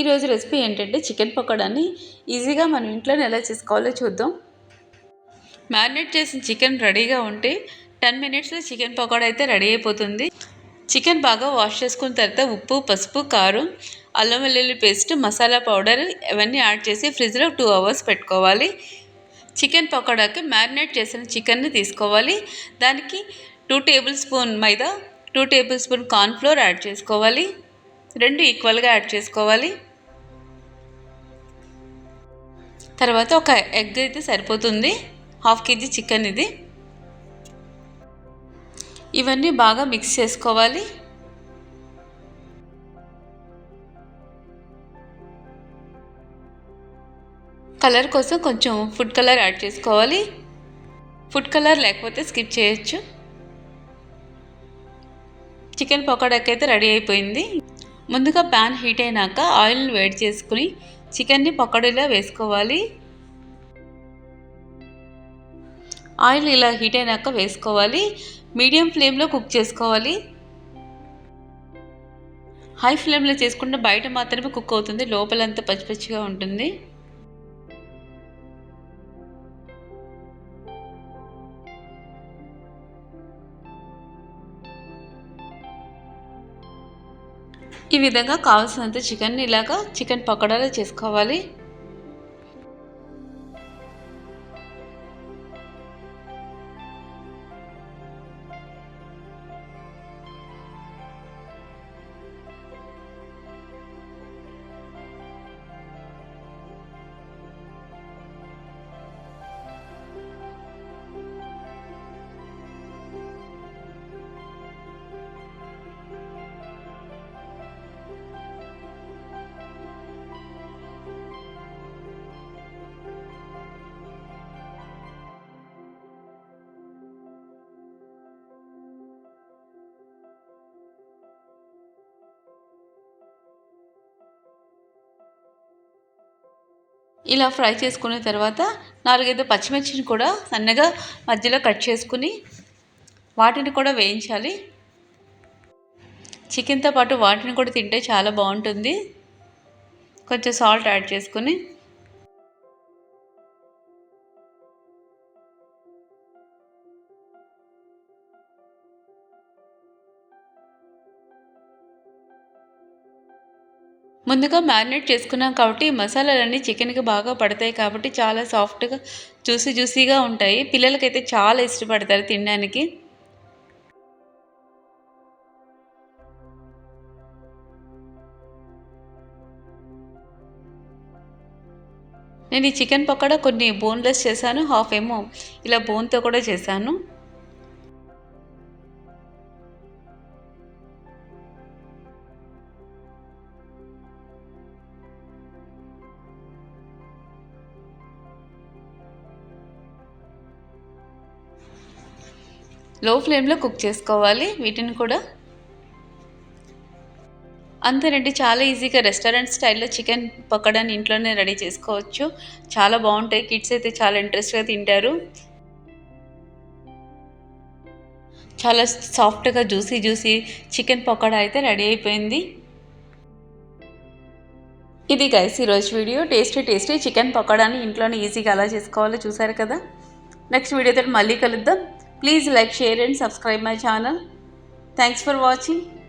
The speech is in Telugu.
ఈరోజు రెసిపీ ఏంటంటే చికెన్ పకోడాని ఈజీగా మనం ఇంట్లోనే ఎలా చేసుకోవాలో చూద్దాం. మ్యారినేట్ చేసిన చికెన్ రెడీగా ఉంటే టెన్ మినిట్స్లో చికెన్ పకోడా అయితే రెడీ అయిపోతుంది. చికెన్ బాగా వాష్ చేసుకున్న తర్వాత ఉప్పు పసుపు కారం అల్లం వెల్లుల్లి పేస్ట్ మసాలా పౌడర్ ఇవన్నీ యాడ్ చేసి ఫ్రిడ్జ్లో టూ అవర్స్ పెట్టుకోవాలి. చికెన్ పకోడాకి మ్యారినేట్ చేసిన చికెన్ని తీసుకోవాలి. దానికి టూ టేబుల్ స్పూన్ మైదా two table spoon cornflour add చేసుకోవాలి. రెండు ఈక్వల్గా యాడ్ చేసుకోవాలి. తర్వాత ఒక ఎగ్ అయితే సరిపోతుంది. హాఫ్ కేజీ చికెన్ ఇది. ఇవన్నీ బాగా మిక్స్ చేసుకోవాలి. కలర్ కోసం కొంచెం ఫుడ్ కలర్ యాడ్ చేసుకోవాలి. ఫుడ్ కలర్ లేకపోతే స్కిప్ చేయొచ్చు. చికెన్ పకోడాకి అయితే రెడీ అయిపోయింది. ముందుగా ప్యాన్ హీట్ అయినాక ఆయిల్ని వేడి చేసుకుని చికెన్ని పకోడీలో వేసుకోవాలి. ఆయిల్ ఇలా హీట్ అయినాక వేసుకోవాలి. మీడియం ఫ్లేమ్లో కుక్ చేసుకోవాలి. హై ఫ్లేమ్లో చేసుకుంటే బయట మాత్రమే కుక్ అవుతుంది లోపలంతా పచ్చిపచ్చిగా ఉంటుంది. ఈ విధంగా కావాల్సినంత చికెన్ ఇలాగా చికెన్ పకోడాలు చేసుకోవాలి. ఇలా ఫ్రై చేసుకున్న తర్వాత నాలుగైదు పచ్చిమిర్చిని కూడా సన్నగా మధ్యలో కట్ చేసుకుని వాటిని కూడా వేయించాలి. చికెన్తో పాటు వాటిని కూడా తింటే చాలా బాగుంటుంది. కొంచెం సాల్ట్ యాడ్ చేసుకుని ముందుగా మ్యారినేట్ చేసుకున్నాం కాబట్టి మసాలాలన్నీ చికెన్కి బాగా పడతాయి కాబట్టి చాలా సాఫ్ట్గా జ్యూసీ జ్యూసీగా ఉంటాయి. పిల్లలకైతే చాలా ఇష్టపడతారు తినడానికి. నేను ఈ చికెన్ పకోడా కొన్ని బోన్లెస్ చేశాను హాఫ్ ఏమో ఇలా బోన్తో కూడా చేశాను. లో ఫ్లేమ్లో కుక్ చేసుకోవాలి వీటిని కూడా. అంతేనండి చాలా ఈజీగా రెస్టారెంట్ స్టైల్లో చికెన్ పకోడాని ఇంట్లోనే రెడీ చేసుకోవచ్చు. చాలా బాగుంటాయి కిడ్స్ అయితే చాలా ఇంట్రెస్ట్గా తింటారు. చాలా సాఫ్ట్గా జ్యూసీ జ్యూసీ చికెన్ పకోడా అయితే రెడీ అయిపోయింది. ఇది గైస్ ఈరోజు వీడియో టేస్టీ టేస్టీ చికెన్ పకోడాని ఇంట్లోనే ఈజీగా ఎలా చేసుకోవాలో చూసారు కదా? నెక్స్ట్ వీడియోతో మళ్ళీ కలుద్దాం. Please like, share and subscribe my channel. Thanks for watching.